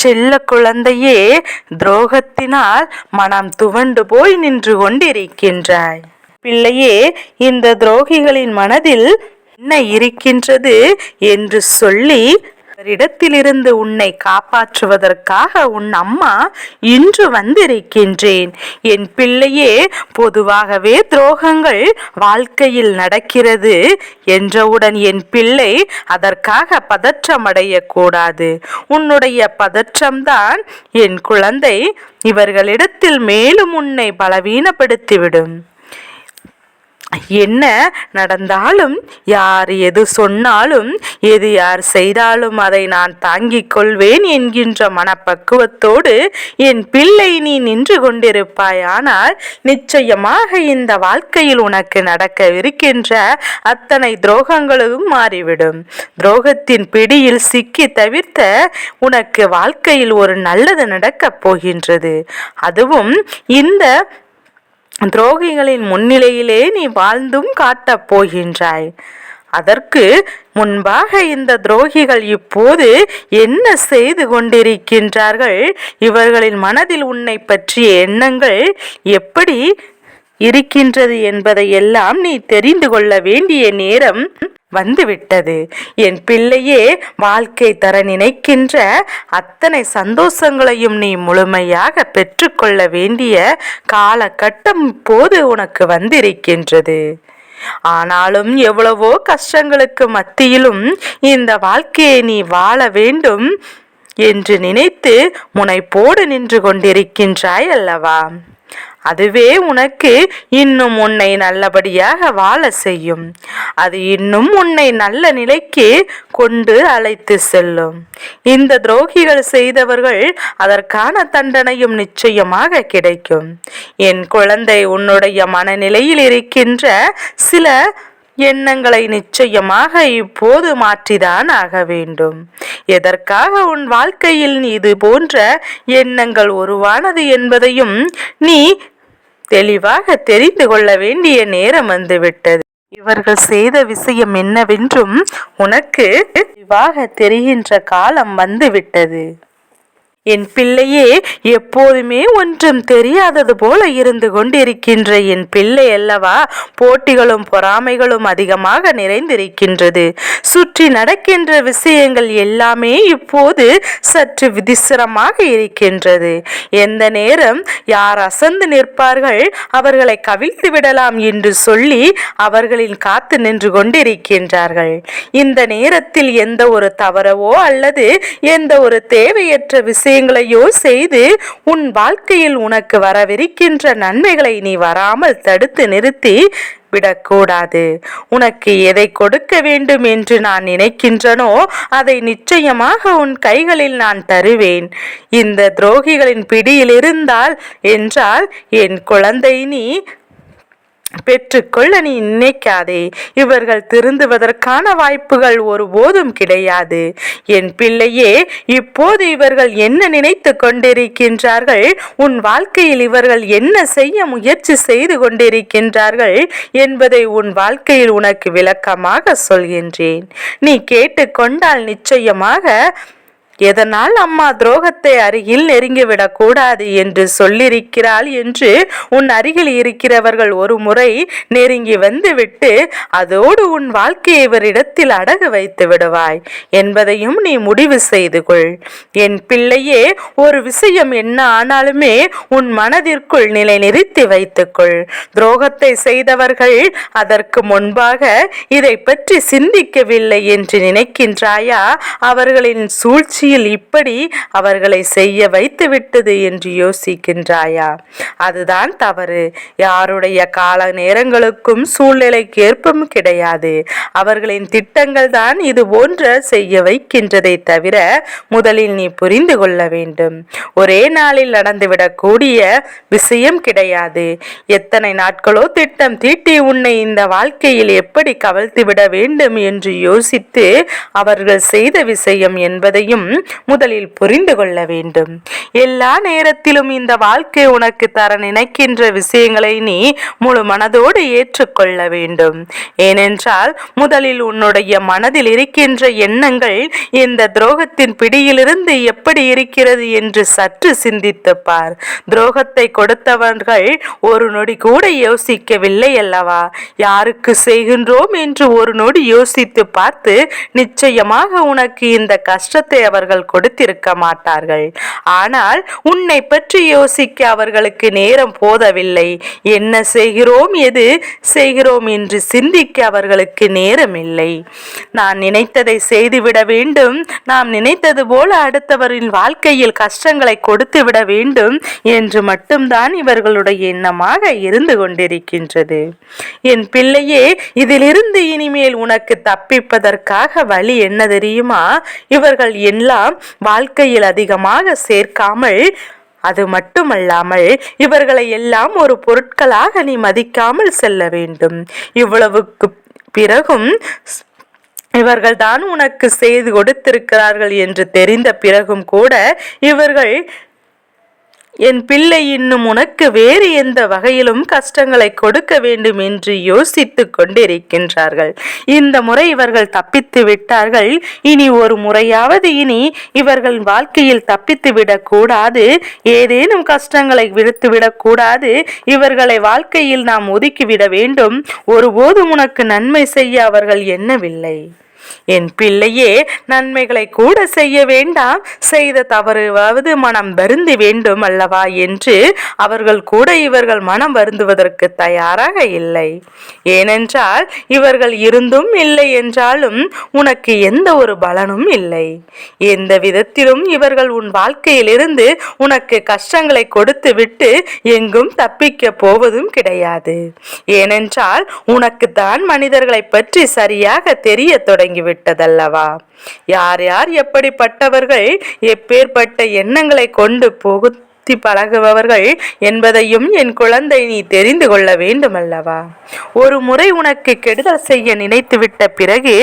செல்ல குழந்தையே துரோகத்தினால் மனம் துவண்டு போய் நின்று கொண்டிருக்கின்றாய். பிள்ளையே இந்த துரோகிகளின் மனதில் என்ன இருக்கின்றது என்று சொல்லி அவரிடத்திலிருந்து உன்னை காப்பாற்றுவதற்காக உன் அம்மா இன்று வந்திருக்கின்றேன். என் பிள்ளையே பொதுவாகவே துரோகங்கள் வாழ்க்கையில் நடக்கிறது என்றவுடன் என் பிள்ளை அதற்காக பதற்றமடைய கூடாது உன்னுடைய பதற்றம்தான் என் குழந்தை. இவர்களிடத்தில் மேலும் உன்னை பலவீனப்படுத்திவிடும். என்ன நடந்தாலும் யார் எது சொன்னாலும் எது யார் செய்தாலும் அதை நான் தாங்கிக் கொள்வேன் என்கின்ற மனப்பக்குவத்தோடு என் பிள்ளை நீ நின்று கொண்டிருப்பாய். ஆனால் நிச்சயமாக இந்த வாழ்க்கையில் உனக்கு நடக்கவிருக்கின்ற அத்தனை துரோகங்களும் மாறிவிடும். துரோகத்தின் பிடியில் சிக்கி தவிர்த்த உனக்கு வாழ்க்கையில் ஒரு நல்லது நடக்கப் போகின்றது. அதுவும் இந்த துரோகிகளின் முன்னிலையிலே நீ வாழ்ந்தும் காட்டப் போகின்றாய். அதற்கு முன்பாக இந்த துரோகிகள் இப்போது என்ன செய்து கொண்டிருக்கின்றார்கள்? இவர்களின் மனதில் உன்னை பற்றிய எண்ணங்கள் எப்படி இருக்கின்றது என்பதை எல்லாம் நீ தெரிந்து கொள்ள வேண்டிய நேரம் வந்துவிட்டது. என் பிள்ளையே வாழ்க்கை தர நினைக்கின்ற அத்தனை சந்தோஷங்களையும் நீ முழுமையாக பெற்றுக்கொள்ள வேண்டிய காலகட்டம் போது உனக்கு வந்திருக்கின்றது. ஆனாலும் எவ்வளவோ கஷ்டங்களுக்கு மத்தியிலும் இந்த வாழ்க்கையை நீ வாழ வேண்டும் என்று நினைத்து முனைப்போடு நின்று கொண்டிருக்கின்றாய் அல்லவா? அதுவே உனக்கு இன்னும் உன்னை நல்லபடியாக வாழ செய்யும். அது இன்னும் உன்னை நல்ல நிலைக்கு கொண்டு அழைத்து செல்லும். இந்த துரோகிகள் செய்தவர்கள் அதற்கான தண்டனையும் நிச்சயமாக கிடைக்கும். என் குழந்தை உன்னுடைய மனநிலையில் இருக்கின்ற சில எண்ணங்களை நிச்சயமாக இப்போது மாற்றிதான் ஆக வேண்டும். எதற்காக உன் வாழ்க்கையில் இது போன்ற எண்ணங்கள் உருவானது என்பதையும் நீ தெளிவாக தெரிந்து கொள்ள வேண்டிய நேரம் வந்துவிட்டது. இவர்கள் செய்த விஷயம் என்னவென்றும் உனக்கு தெளிவாக தெரிகின்ற காலம் வந்துவிட்டது. என் பிள்ளையே எப்போதுமே ஒன்றும் தெரியாதது போல இருந்து கொண்டிருக்கின்ற என் பிள்ளை அல்லவா? போட்டிகளும் பொறாமைகளும் அதிகமாக நிறைந்திருக்கின்றது. சுற்றி நடக்கின்ற விஷயங்கள் எல்லாமே இப்போது சற்று விதிசிரமாக இருக்கின்றது. எந்த நேரம் யார் அசந்து நிற்பார்கள் அவர்களை கவிழ்த்து விடலாம் என்று சொல்லி அவர்களில் காத்து நின்று கொண்டிருக்கின்றார்கள். இந்த நேரத்தில் எந்த ஒரு தவறவோ அல்லது எந்த ஒரு தேவையற்ற விஷயம் காரியங்களையோ செய்து உன் வாழ்க்கையில் உனக்கு வரவிருக்கின்ற நன்மைகளை நீ வராமல் தடுத்து நிறுத்தி விடக்கூடாது. உனக்கு எதை கொடுக்க வேண்டும் என்று நான் நினைக்கின்றனோ அதை நிச்சயமாக உன் கைகளில் நான் தருவேன். இந்த துரோகிகளின் பிடியில் இருந்தால் என்றால் என் குழந்தை நீ பெற்றுக்கொள்ள நீ நினைக்காதே. இவர்கள் திருந்துவதற்கான வாய்ப்புகள் ஒருபோதும் கிடையாது. என் பிள்ளையே இப்போது இவர்கள் என்ன நினைத்து கொண்டிருக்கின்றார்கள்? உன் வாழ்க்கையில் இவர்கள் என்ன செய்ய முயற்சி செய்து கொண்டிருக்கின்றார்கள் என்பதை உன் வாழ்க்கையில் உனக்கு விளக்கமாக சொல்கின்றேன். நீ கேட்டுக்கொண்டால் நிச்சயமாக எதனால் அம்மா துரோகத்தை அருகில் நெருங்கிவிடக் கூடாது என்று சொல்லியிருக்கிறாள் என்று உன் அருகில் இருக்கிறவர்கள் ஒரு முறை நெருங்கி வந்துவிட்டு அதோடு உன் வாழ்க்கையை இவரிடத்தில் அடகு வைத்து விடுவாய் என்பதையும் நீ முடிவு செய்து கொள். என் பிள்ளையே ஒரு விஷயம் என்ன ஆனாலுமே உன் மனதிற்குள் நிலை நிறுத்தி வைத்துக்கொள் துரோகத்தை செய்தவர்கள் அதற்கு முன்பாக இதை பற்றி சிந்திக்கவில்லை என்று நினைக்கின்றாயா? அவர்களின் சூழ்ச்சி கடைசியில் இப்படி அவர்களை செய்ய வைத்துவிட்டது என்று யோசிக்கின்றாயா? அதுதான் தவறு. யாருடைய கால நேரங்களுக்கும் சூழ்நிலைக்கேற்பும் கிடையாது. அவர்களின் திட்டங்கள் தான் இது போன்ற செய்ய வைக்கின்றதை தவிர முதலில் நீ புரிந்து கொள்ள வேண்டும். ஒரே நாளில் நடந்துவிடக்கூடிய விஷயம் கிடையாது. எத்தனை நாட்களோ திட்டம் தீட்டி உன்னை இந்த வாழ்க்கையில் எப்படி கவிழ்த்து விட வேண்டும் என்று யோசித்து அவர்கள் செய்த விஷயம் என்பதையும் முதலில் புரிந்து கொள்ள வேண்டும். எல்லா நேரத்திலும் இந்த வாழ்க்கை உனக்கு தர நினைக்கின்ற விஷயங்களை நீ முழு மனதோடு ஏற்றுக்கொள்ள வேண்டும். ஏனென்றால் முதலில் உன்னுடைய மனதில் இருக்கின்ற எண்ணங்கள் இந்த துரோகத்தின் பிடியிலிருந்து எப்படி இருக்கிறது என்று சற்று சிந்தித்து பார். துரோகத்தை கொடுத்தவர்கள் ஒரு நொடி கூட யோசிக்கவில்லை அல்லவா? யாருக்கு செய்கின்றோம் என்று ஒரு நொடி யோசித்து பார்த்து நிச்சயமாக உனக்கு இந்த கஷ்டத்தை அவர்கள் கொடுத்திருக்க மாட்டார்கள். ஆனால் உன்னை பற்றி யோசிக்க அவர்களுக்கு நேரம் போதவில்லை. என்ன செய்கிறோம்? எது செய்கிறோம் என்று சிந்திக்க அவர்களுக்கு நேரம் இல்லை நான் நினைத்ததை செய்துவிட வேண்டும். நாம் நினைத்தது போல அடுத்தவரின் வாழ்க்கையில் கஷ்டங்களை கொடுத்து விட வேண்டும் என்று மட்டும்தான் இவர்களுடைய எண்ணமாக இருந்து கொண்டிருக்கின்றது. என் பிள்ளையே இதிலிருந்து இனிமேல் உனக்கு தப்பிப்பதற்காக வழி என்ன தெரியுமா? இவர்கள் எல்லாம் வாழ்க்கையில் அதிகமாக சேர்க்காமல் அது மட்டுமல்லாமல் இவர்களை எல்லாம் ஒரு பொருட்களாக நீ மதிக்காமல் செல்ல வேண்டும். இவ்வளவுக்கு பிறகும் இவர்கள் தான் உனக்கு செய்து கொடுத்திருக்கிறார்கள் என்று தெரிந்த பிறகும் கூட இவர்கள் என் பிள்ளை இன்னும் உனக்கு வேறு எந்த வகையிலும் கஷ்டங்களை கொடுக்க வேண்டும் என்று யோசித்துக் கொண்டிருக்கின்றார்கள். இந்த முறை இவர்கள் தப்பித்து விட்டார்கள். இனி ஒரு முறையாவது இனி இவர்கள் வாழ்க்கையில் தப்பித்து விடக்கூடாது. ஏதேனும் கஷ்டங்களை விடுத்து விடக்கூடாது. இவர்களை வாழ்க்கையில் நாம் ஒதுக்கிவிட வேண்டும். ஒருபோதும் உனக்கு நன்மை செய்ய அவர்கள் எண்ணவில்லை. என் பிள்ளையே நன்மைகளை கூட செய்ய வேண்டாம். செய்த தவறுவாவது மனம் வருந்தி வேண்டும் அல்லவா என்று அவர்கள் கூட இவர்கள் மனம் வருந்துவதற்கு தயாராக இல்லை. ஏனென்றால் இவர்கள் இருந்தும் இல்லை என்றாலும் உனக்கு எந்த ஒரு பலனும் இல்லை. எந்த விதத்திலும் இவர்கள் உன் வாழ்க்கையிலிருந்து உனக்கு கஷ்டங்களை கொடுத்து விட்டு எங்கும் தப்பிக்க போவதும் கிடையாது. ஏனென்றால் உனக்கு தான் மனிதர்களை பற்றி சரியாக தெரிய தொடங்கி தொடங்கிவிட்டதல்லவா யார் யார் எப்படிப்பட்டவர்கள்? எப்பேற்பட்ட எண்ணங்களை கொண்டு போகு சுத்தி பழகுபவர்கள் என்பதையும் என் குழந்தை நீ தெரிந்து கொள்ள வேண்டுமல்லவா? ஒரு முறை உனக்கு கெடுதல் செய்ய நினைத்துவிட்ட பிறகு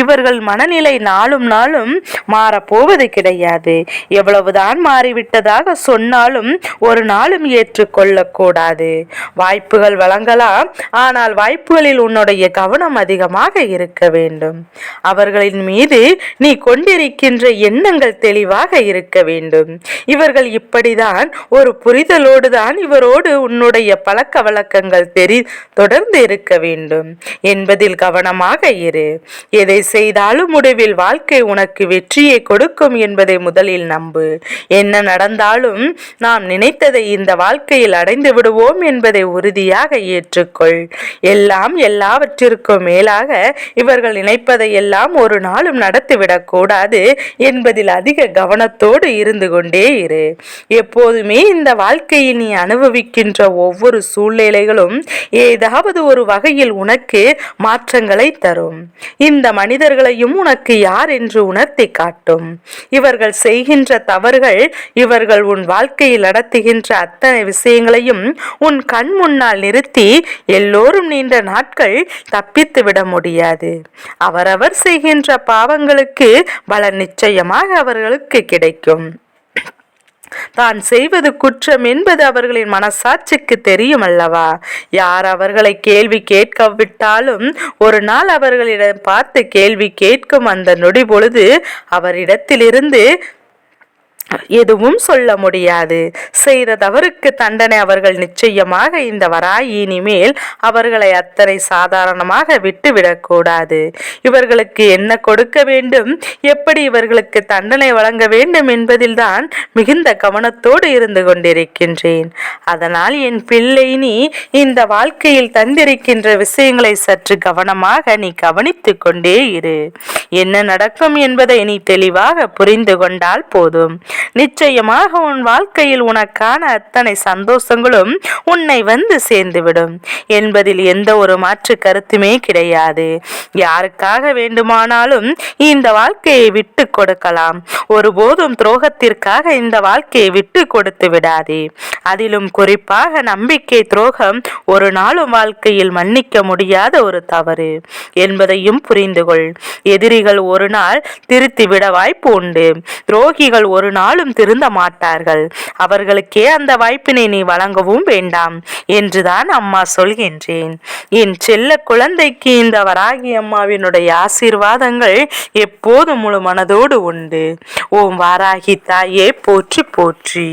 இவர்கள் மனநிலை நாளும் நாளும் மாறப்போவது கிடையாது. எவ்வளவுதான் மாறிவிட்டதாக சொன்னாலும் ஒரு நாளும் ஏற்றுக்கொள்ளக்கூடாது வாய்ப்புகள் வழங்கலாம் ஆனால் வாய்ப்புகளில் உன்னுடைய கவனம் அதிகமாக இருக்க வேண்டும். அவர்களின் மீது நீ கொண்டிருக்கின்ற எண்ணங்கள் தெளிவாக இருக்க வேண்டும். இவர்கள் இப்படிதான் நான் ஒரு புரிதலோடு தான் இவரோடு உன்னுடைய பழக்க வழக்கங்கள் தெரி தொடர்ந்து இருக்க வேண்டும். என்பதில் கவனமாக இரு. எதை செய்தாலும் முடிவில் வாழ்க்கை உனக்கு வெற்றியை கொடுக்கும் என்பதை முதலில் நம்பு. என்ன நடந்தாலும் நாம் நினைத்ததை இந்த வாழ்க்கையில் அடைந்து விடுவோம் என்பதை உறுதியாக ஏற்றுக்கொள். எல்லாம் எல்லாவற்றிற்கும் மேலாக இவர்கள் நினைப்பதை எல்லாம் ஒரு நாளும் நடத்திவிடக்கூடாது என்பதில் அதிக கவனத்தோடு இருந்து கொண்டே இரு. எப்போது எப்போதுமே இந்த வாழ்க்கையை நீ அனுபவிக்கின்ற ஒவ்வொரு சூழ்நிலைகளும் ஏதாவது ஒரு வகையில் உனக்கு மாற்றங்களை தரும். இந்த மனிதர்களையும் உனக்கு யார் என்று உணர்த்தி காட்டும். இவர்கள் செய்கின்ற தவறுகள் இவர்கள் உன் வாழ்க்கையில் நடத்துகின்ற அத்தனை விஷயங்களையும் உன் கண் முன்னால் நிறுத்தி எல்லோரும் நீண்ட நாட்கள் தப்பித்து விட முடியாது. அவரவர் செய்கின்ற பாவங்களுக்கு பல நிச்சயமாக அவர்களுக்கு கிடைக்கும். தான் செய்வது குற்றம் என்பது அவர்களின் மனசாட்சிக்கு தெரியும் அல்லவா யார் அவர்களை கேள்வி கேட்க விட்டாலும் ஒரு நாள் அவர்களிடம் பார்த்து கேள்வி கேட்கும் அந்த நொடி பொழுது அவரிடத்திலிருந்து எதுவும் சொல்ல முடியாது. செய்த தவறுக்கு தண்டனை அவர்கள் நிச்சயமாக இந்த வராய் இனிமேல் அவர்களை அத்தனை சாதாரணமாக விட்டுவிடக்கூடாது இவர்களுக்கு என்ன கொடுக்க வேண்டும்? எப்படி இவர்களுக்கு தண்டனை வழங்க வேண்டும் என்பதில்தான் மிகுந்த கவனத்தோடு இருந்து கொண்டிருக்கின்றேன். அதனால் என் பிள்ளை நீ இந்த வாழ்க்கையில் தந்திருக்கின்ற விஷயங்களை சற்று கவனமாக நீ கவனித்து கொண்டே இரு. என்ன நடக்கும் என்பதை நீ தெளிவாக புரிந்து கொண்டால் போதும். நிச்சயமாக உன் வாழ்க்கையில் உனக்கான அத்தனை சந்தோஷங்களும் உன்னை வந்து சேர்ந்துவிடும். என்பதில் எந்த ஒரு மாற்று கருத்துமே கிடையாது. யாருக்காக வேண்டுமானாலும் இந்த வாழ்க்கையை விட்டு கொடுக்கலாம். ஒருபோதும் துரோகத்திற்காக இந்த வாழ்க்கையை விட்டு கொடுத்து விடாதே. அதிலும் குறிப்பாக நம்பிக்கை துரோகம் ஒரு நாளும் வாழ்க்கையில் மன்னிக்க முடியாத ஒரு தவறு. என்பதையும் புரிந்து கொள். எதிரி துரோகிகள் ஒரு நாள் திருத்திவிட வாய்ப்பு உண்டு. துரோகிகள் ஒரு நாளும் திருந்த மாட்டார்கள். அவர்களுக்கே அந்த வாய்ப்பினை நீ வழங்கவும் வேண்டாம் என்றுதான் அம்மா சொல்கின்றேன். என் செல்ல குழந்தைக்கு இந்த வராகி அம்மாவினுடைய ஆசீர்வாதங்கள் எப்போதும் முழு மனதோடு உண்டு. ஓம் வாராகி தாயே போற்றி போற்றி.